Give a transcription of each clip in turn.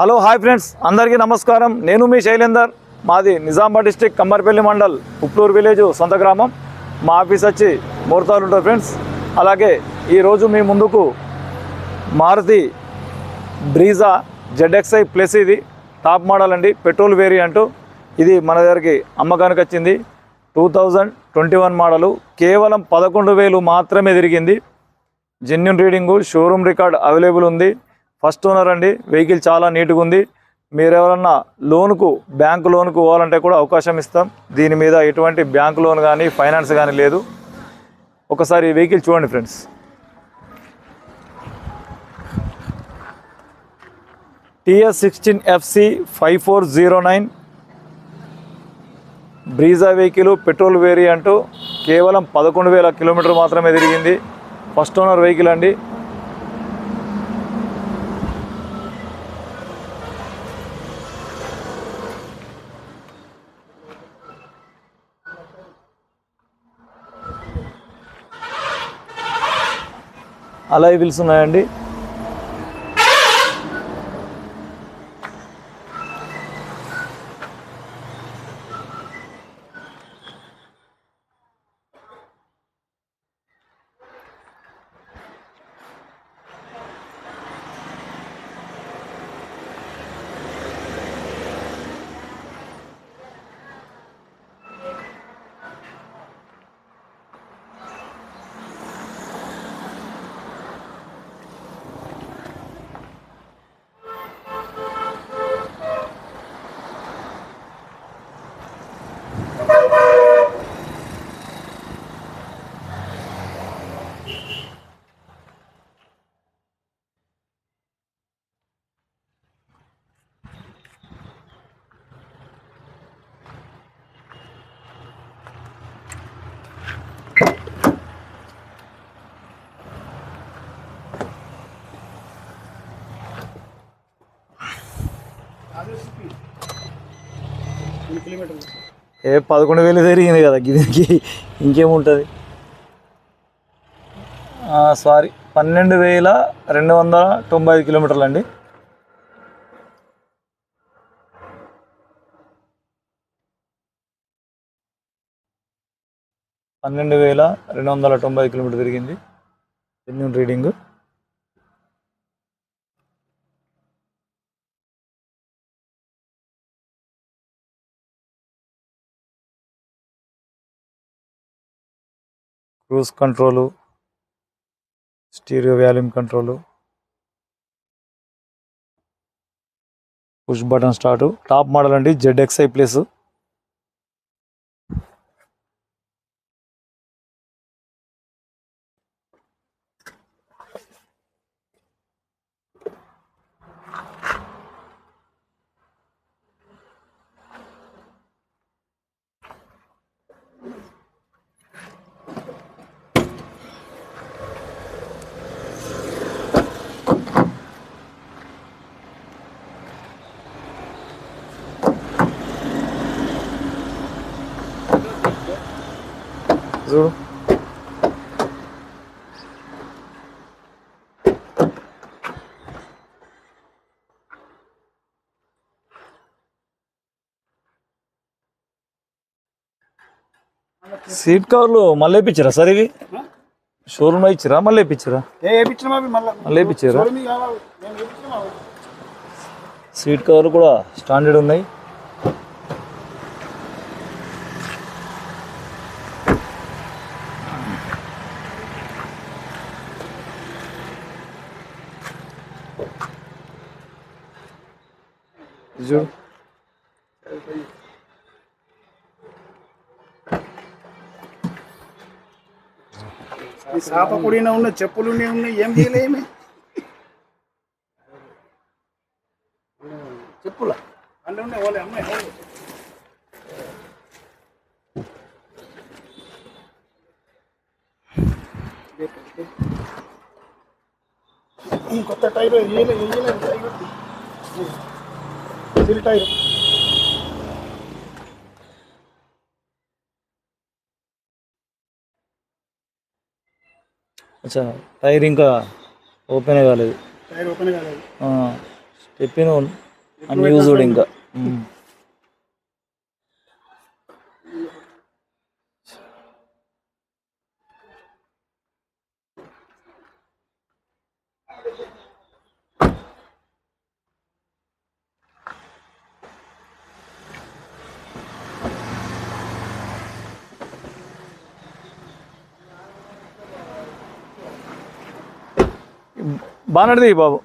Hello hi friends. అందరికీ నమస్కారం. నేను మీ శైలేందర్. మాది నిజామాబాద్ డిస్టిక్ కమ్మర్పల్లి మండల్ ఉప్లూరు విలేజ్ సొంత గ్రామం. మా ఆఫీస్ వచ్చి ముహూర్తాలు ఉంటుంది ఫ్రెండ్స్. అలాగే ఈరోజు మీ ముందుకు మారుతి బ్రీజా జెడ్ఎక్స్ఐ ప్లస్ ఇది. టాప్ మోడల్ అండి. Petrol variant. ఇది మన దగ్గరికి అమ్మకానికి వచ్చింది. Two thousand twenty one model. కేవలం పదకొండు వేలు మాత్రమే తిరిగింది. Genuine reading showroom record available ఉంది. ఫస్ట్ ఓనర్ అండి. వెహికల్ చాలా నీట్గా ఉంది. మీరు ఎవరన్నా లోన్కు బ్యాంకు లోన్కు పోవాలంటే కూడా అవకాశం ఇస్తాం. దీని మీద ఎటువంటి బ్యాంక్ లోన్ కానీ ఫైనాన్స్ కానీ లేదు. ఒకసారి ఈ వెహికల్ చూడండి friends. TS sixteen FC five four zero nine. Brezza vehicle petrol variant కేవలం పదకొండు వేల కిలోమీటర్ మాత్రమే తిరిగింది. ఫస్ట్ ఓనర్ వెహికల్ అండి. అలాయ్ వీల్స్ ఉన్నాయండి. ఏ పదకొండు వేలు జరిగింది కదా దీనికి ఇంకేముంటుంది? సారీ పన్నెండు వేల రెండు వందల తొంభై ఐదు కిలోమీటర్లు అండి. పన్నెండు వేల రెండు వందల తొంభై ఐదు కిలోమీటర్ తిరిగింది. Genuine reading cruise control stereo volume control push button start. Top model అండి జెడ్ఎక్స్ఐ ప్లస్. చూడు సీట్ కవర్లు మళ్ళీ వేయించారా సార్ ఇవి? షోరూమ్ ఇచ్చిరా? మళ్ళీ వేయించారా మళ్ళా? వేయించారా? సీట్ కవర్లు కూడా స్టాండర్డ్ ఉన్నాయి. చూడు ఈ సాప కూడిన ఉన్న చెప్పులు ఉన్నాయి ఏం చేయలేమి చెప్పులా? అందులో ఉన్నాయి వాళ్ళే అమ్మాయి ఈ కొత్త టైర్ వేయలే వేయలేదు టైర్ సిల్ టైర్ అచ్చా టైర్ ఇంకా ఓపెన్ కాలేదు. టైర్ ఓపెన్ కాలేదు. స్టెప్పిన్ అన్యూజ్డ్ ఇంకా. బానడిది బాబు.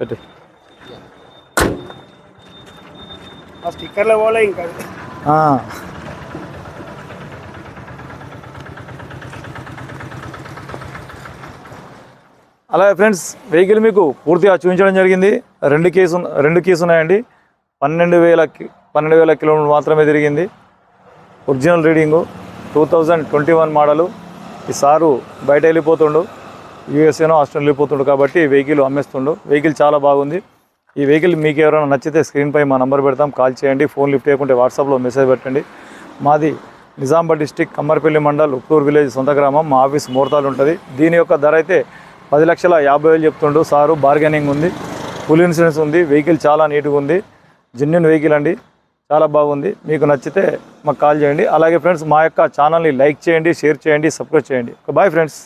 పెట్టు. ఆ స్టిక్కర్లు పోలే ఇంకా. అలాగే ఫ్రెండ్స్ వెహికల్ మీకు పూర్తిగా చూపించడం జరిగింది. రెండు కేసు రెండు కీస్ ఉన్నాయండి. పన్నెండు వేల పన్నెండు వేల కిలోమీటర్లు మాత్రమే తిరిగింది. Original reading two thousand twenty one model. ఈ సారు బయట వెళ్ళిపోతుండు. యూఎస్ఏనో ఆస్ట్రేలియా వెళ్ళిపోతుండు కాబట్టి వెహికల్ అమ్మేస్తుండు. వెహికల్ చాలా బాగుంది. ఈ వెహికల్ మీకు ఎవరైనా నచ్చితే స్క్రీన్పై మా నంబర్ పెడతాం. కాల్ చేయండి. ఫోన్ లిఫ్ట్ చేయకుంటే వాట్సాప్లో మెసేజ్ పెట్టండి. మాది నిజామాబాద్ డిస్టిక్ కమ్మర్పల్లి మండల్ ఉప్పూరు విలేజ్ సొంత గ్రామం. మా ఆఫీస్ ముహూర్తాలు ఉంటుంది. దీని యొక్క ధర అయితే పది లక్షల యాభై వేలు చెప్తుండు. సారు బార్గెనింగ్ ఉంది. ఫుల్ ఇన్సూరెన్స్ ఉంది. వెహికల్ చాలా నీట్గా ఉంది. జెన్యున్ వెహికల్ అండి. చాలా బాగుంది. మీకు నచ్చితే మాకు కాల్ చేయండి. అలాగే ఫ్రెండ్స్ మా యొక్క ఛానల్ని లైక్ చేయండి షేర్ చేయండి సబ్స్క్రైబ్ చేయండి. Bye friends.